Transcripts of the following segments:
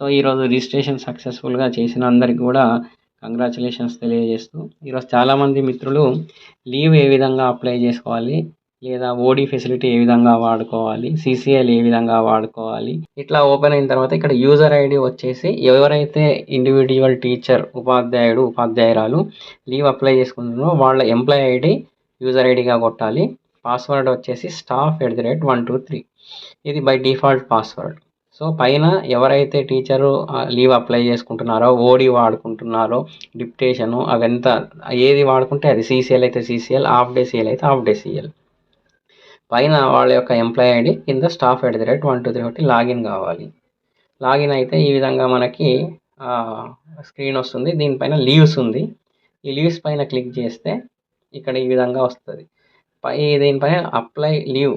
So ఈరోజు registration సక్సెస్ఫుల్గా చేసిన అందరికి కూడా కంగ్రాచులేషన్స్ తెలియజేస్తూ ఈరోజు చాలామంది మిత్రులు లీవ్ ఏ విధంగా అప్లై చేసుకోవాలి లేదా ఓడి ఫెసిలిటీ ఏ విధంగా వాడుకోవాలి సిసిఎల్ ఏ విధంగా వాడుకోవాలి ఇట్లా ఓపెన్ అయిన తర్వాత ఇక్కడ యూజర్ ఐడి వచ్చేసి ఎవరైతే ఇండివిజువల్ టీచర్ ఉపాధ్యాయుడు ఉపాధ్యాయురాలు లీవ్ అప్లై చేసుకుంటున్నారో వాళ్ళ ఎంప్లాయ్ ఐడి యూజర్ ఐడిగా కొట్టాలి. పాస్వర్డ్ వచ్చేసి staff at the rate one two three ఇది బై డిఫాల్ట్ పాస్వర్డ్. సో పైన ఎవరైతే టీచరు లీవ్ అప్లై చేసుకుంటున్నారో ఓడి వాడుకుంటున్నారో డిప్టేషను అవంతా ఏది వాడుకుంటే అది సీసీఎల్ అయితే సీసీఎల్ హాఫ్ డే సీఎల్ అయితే హాఫ్ డే సీఎల్. పైన వాళ్ళ యొక్క ఎంప్లాయ్ ఐడి కింద staff at the rate one two three ఒకటి లాగిన్ కావాలి. లాగిన్ అయితే ఈ విధంగా మనకి స్క్రీన్ వస్తుంది దీనిపైన లీవ్స్ ఉంది. ఈ లీవ్స్ పైన క్లిక్ చేస్తే ఇక్కడ ఈ విధంగా వస్తుంది. పై దీనిపైన అప్లై లీవ్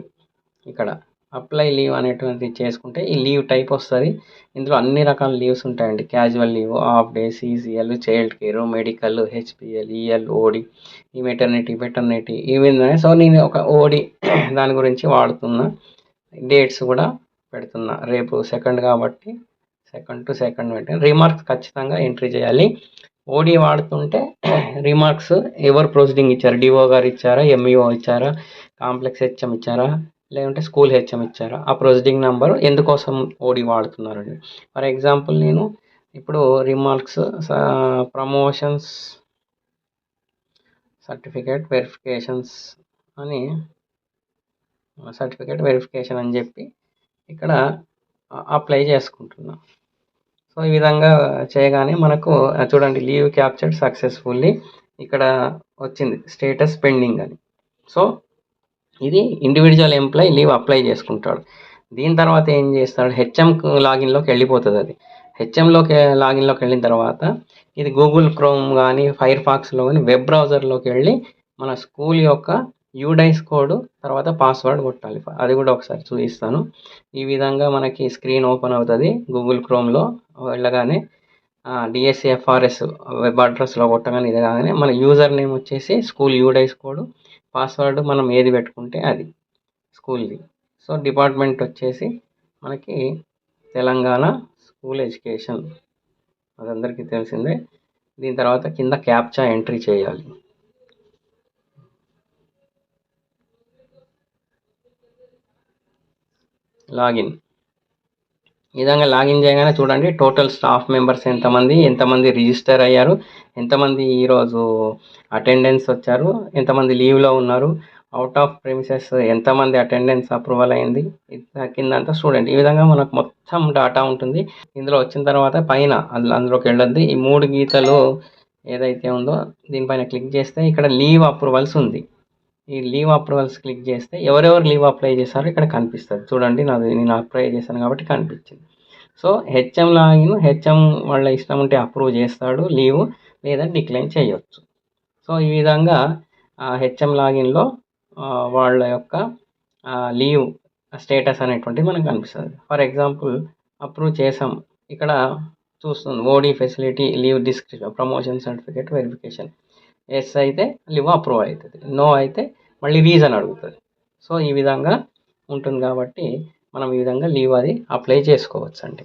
ఇక్కడ. అప్లై లీవ్ అనేటువంటిది చేసుకుంటే ఈ లీవ్ టైప్ వస్తుంది. ఇందులో అన్ని రకాల లీవ్స్ ఉంటాయండి. Casual leave half day CCL child care medical HPL EL OD ఈ మెటర్నిటీ పెటర్నిటీ ఇవి సో నేను ఒక ఓడి దాని గురించి వాడుతున్నా. డేట్స్ కూడా పెడుతున్నా. రేపు సెకండ్ కాబట్టి సెకండ్ టు సెకండ్ పెట్టాను రిమార్క్స్ ఖచ్చితంగా ఎంట్రీ చేయాలి. ఓడి వాడుతుంటే రిమార్క్స్ ఎవరు ప్రొసీడింగ్ ఇచ్చారు? డిఓ గారు ఇచ్చారా? ఎంఈఓ ఇచ్చారా? కాంప్లెక్స్ హెచ్ఎం ఇచ్చారా? లేదంటే స్కూల్ హెచ్ఎం ఇచ్చారా? ఆ ప్రొసీడింగ్ నెంబర్ ఎందుకోసం ఓడి వాడుతున్నారండి? ఫర్ ఎగ్జాంపుల్ నేను ఇప్పుడు రిమార్క్స్ ప్రమోషన్స్ సర్టిఫికేట్ వెరిఫికేషన్స్ అని సర్టిఫికేట్ వెరిఫికేషన్ అని చెప్పి ఇక్కడ అప్లై చేసుకుంటున్నా. సో ఈ విధంగా చేయగానే మనకు చూడండి లీవ్ క్యాప్చర్డ్ సక్సెస్ఫుల్లీ ఇక్కడ వచ్చింది. స్టేటస్ పెండింగ్ అని. సో ఇది ఇండివిజువల్ ఎంప్లాయ్ లీవ్ అప్లై చేసుకుంటాడు. దీని తర్వాత ఏం చేస్తాడు? హెచ్ఎం లాగిన్లోకి వెళ్ళిపోతుంది అది. హెచ్ఎంలోకి లాగిన్లోకి వెళ్ళిన తర్వాత ఇది గూగుల్ క్రోమ్ కానీ ఫైర్ ఫాక్స్లో కానీ వెబ్ బ్రౌజర్లోకి వెళ్ళి మన స్కూల్ యొక్క యూడైస్ కోడ్ తర్వాత పాస్వర్డ్ కొట్టాలి. అది కూడా ఒకసారి చూపిస్తాను. ఈ విధంగా మనకి స్క్రీన్ ఓపెన్ అవుతుంది గూగుల్ క్రోమ్లో వెళ్ళగానే డిఎస్సిఎఫ్ఆర్ఎస్ వెబ్ అడ్రస్లో కొట్టగానే ఇది కాగానే మన యూజర్ నేమ్ వచ్చేసి స్కూల్ యూడైస్ కోడ్ పాస్వర్డ్ మనం ఏది పెట్టుకుంటే అది స్కూల్ది సో డిపార్ట్మెంట్ వచ్చేసి మనకి తెలంగాణ స్కూల్ ఎడ్యుకేషన్ అది అందరికీ తెలిసిందే. దీని తర్వాత కింద క్యాప్చా ఎంట్రీ చేయాలి. లాగిన్. ఈ విధంగా లాగిన్ చేయగానే చూడండి టోటల్ స్టాఫ్ మెంబర్స్ ఎంతమంది ఎంతమంది రిజిస్టర్ అయ్యారు ఎంతమంది ఈరోజు అటెండెన్స్ వచ్చారు ఎంతమంది లీవ్లో ఉన్నారు అవుట్ ఆఫ్ ప్రిమిసెస్ ఎంతమంది అటెండెన్స్ అప్రూవల్ అయింది కింద అంతా స్టూడెంట్ ఈ విధంగా మనకు మొత్తం డాటా ఉంటుంది. ఇందులో వచ్చిన తర్వాత పైన అందులోకి వెళ్ళొద్ది. ఈ మూడు గీతలు ఏదైతే ఉందో దీనిపైన క్లిక్ చేస్తే ఇక్కడ లీవ్ అప్రూవల్స్ ఉంది. ఈ లీవ్ అప్రూవల్స్ క్లిక్ చేస్తే ఎవరెవరు లీవ్ అప్లై చేశారో ఇక్కడ కనిపిస్తుంది. చూడండి నాది నేను అప్లై చేశాను కాబట్టి కనిపించింది. సో హెచ్ఎం లాగిన్ హెచ్ఎం వాళ్ళ ఇష్టం ఉంటే అప్రూవ్ చేస్తాడు లీవ్ లేదా డిక్లైన్ చేయొచ్చు. సో ఈ విధంగా హెచ్ఎం లాగిన్లో వాళ్ళ యొక్క లీవ్ స్టేటస్ అనేటువంటిది మనకు కనిపిస్తుంది. ఫర్ ఎగ్జాంపుల్ అప్రూవ్ చేసాం ఇక్కడ చూస్తుంది OD facility leave description promotion certificate verification yes అయితే లీవ్ అప్రూవ్ అవుతుంది. నో అయితే మళ్ళీ రీజన్ అడుగుతుంది. సో ఈ విధంగా ఉంటుంది కాబట్టి మనం ఈ విధంగా లీవ్ అది అప్లై చేసుకోవచ్చు అండి